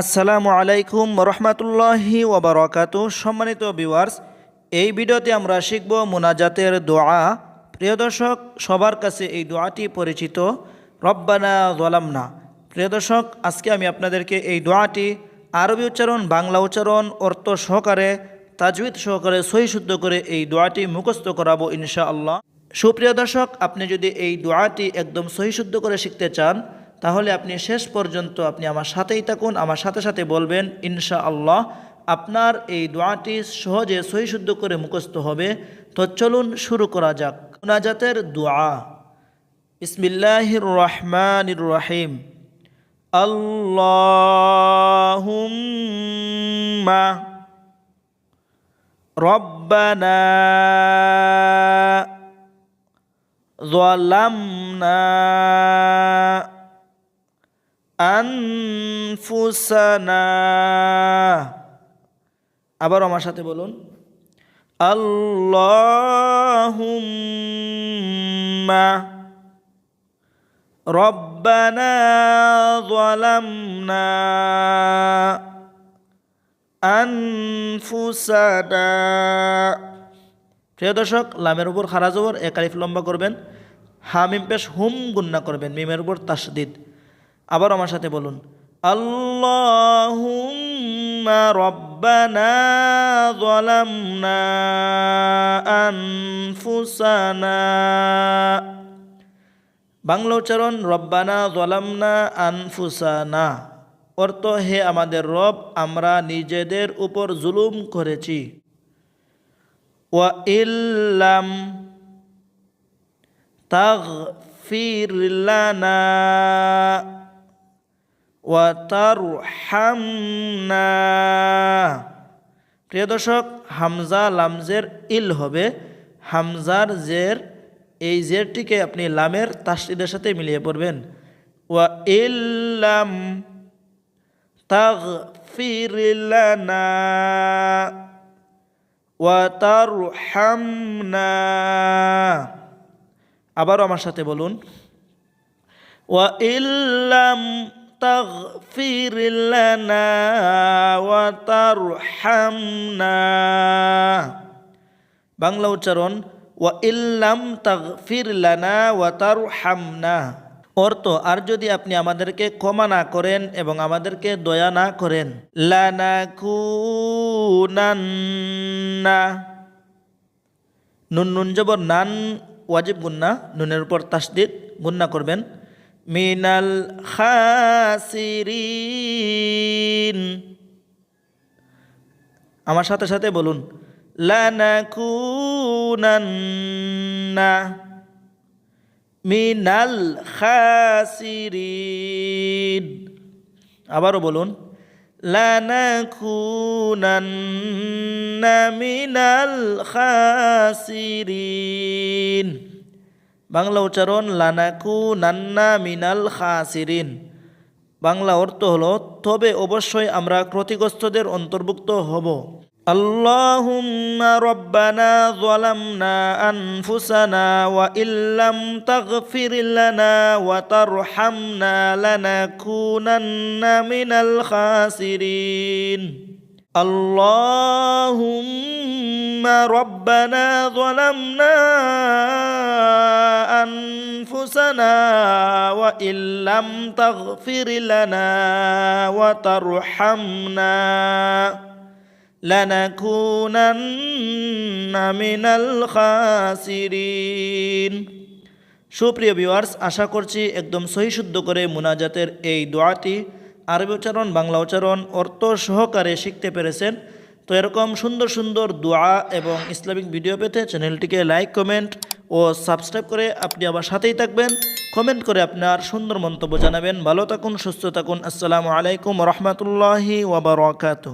আসসালামু আলাইকুম রহমতুল্লাহি ওবরাকাত। সম্মানিত ভিউয়ার্স এই ভিডিওতে আমরা শিখব মোনাজাতের দোয়া। প্রিয় দর্শক, সবার কাছে এই দোয়াটি পরিচিত। রব্বানা জলামনা প্রিয় দর্শক, আজকে আমি আপনাদেরকে এই দোয়াটি আরবি উচ্চারণ, বাংলা উচ্চারণ, অর্থ সহকারে, তাজবিদ সহকারে সহি শুদ্ধ করে এই দোয়াটি মুখস্থ করাবো ইনশাআল্লাহ। সুপ্রিয় দর্শক, আপনি যদি এই দোয়াটি একদম সহি শুদ্ধ করে শিখতে চান তাহলে আপনি শেষ পর্যন্ত আপনি আমার সাথেই থাকুন আমার সাথে সাথে বলবেন ইনশা আল্লাহ আপনার এই দোয়াটি সহজে সহি শুদ্ধ করে মুখস্থ হবে তো চলুন শুরু করা যাক মুনাজাতের দোয়া ইসমিল্লাহির রহমানির রহিম আল্লাহুম্মা রব্বানা ظلمنا আনফুসানা আবার আমার সাথে বলুন আল্লাহুম্মা রব্বানা ظلمنا আনফুসানা প্রিয় দর্শক লামের উপর খারা জবর এক আলিফ লম্বা করবেন হামিম পেশ হুম গুন্না করবেন মিমের উপর তাসদিদ আবার আমার সাথে বলুন, আল্লাহুম্মা রব্বানা আনফুসানা। বাংলা উচ্চারণ, রব্বানা যালামনা আনফুসানা। অর্থ, হে আমাদের রব, আমরা নিজেদের উপর জুলুম করেছি। ওয়া ইল্লাম তাগফির লানা। ওয়াতারহামনা। প্রিয় দর্শক, হামজা লামজের ইল হবে। হামজার জের, এই জেরটিকে আপনি লামের তাসিদের সাথে মিলিয়ে পড়বেন। ওয়া ইল্লাম তাগ ফিরিলানা ওয়াতারহামনা। আবারও আমার সাথে বলুন। ওয়া ইল্লাম تغفر لنا وترحمنا বাংলা উচ্চারণ ওয়া ইল্লাম তাগফির লানা ওয়া তারহামনা অর্থ আর যদি আপনি আমাদেরকে ক্ষমা না করেন এবং আমাদেরকে দয়া না করেন লানাকুনান্না নুন নুন জবর নান ওয়াজিব গুন্না নুনের উপর তাসদিদ গুন্না করবেন মিনাল খাসিরিন। আমার সাথে সাথে বলুন লানাকুনান্না মিনাল খাসিরিন। আবারও বলুন লানাকুনান্না মিনাল খাসিরিন। বাংলা উচ্চারণ লানাকু নান্না মিনাল খাসিরিন বাংলা অর্থ হলো তবে অবশ্যই আমরা ক্ষতিগ্রস্তদের অন্তর্ভুক্ত হব اللهم ربنا ظلمنا أنفسنا وإن لم تغفر لنا وترحمنا لنكونن من الخاسرين اللهم ربنا ظلمنا أنفسنا وإن لم تغفر لنا وترحمنا لنكونن من الخاسرين সুপ্রিয় ভিউয়ার্স আশা করছি একদম সহি শুদ্ধ করে মুনাজাতের এই দোয়াটি আরবি উচ্চারণ, বাংলা উচ্চারণ, অর্থ সহকারে শিখতে পেরেছেন। তো এরকম সুন্দর সুন্দর দোয়া এবং ইসলামিক ভিডিও পেতে চ্যানেলটিকে লাইক, কমেন্ট ও সাবস্ক্রাইব করে আপনি আমার সাথেই থাকবেন। কমেন্ট করে আপনার সুন্দর মন্তব্য জানাবেন। ভালো থাকুন, সুস্থ থাকুন। আসসালামু আলাইকুম রহমতুল্লাহি ওবরাকাতু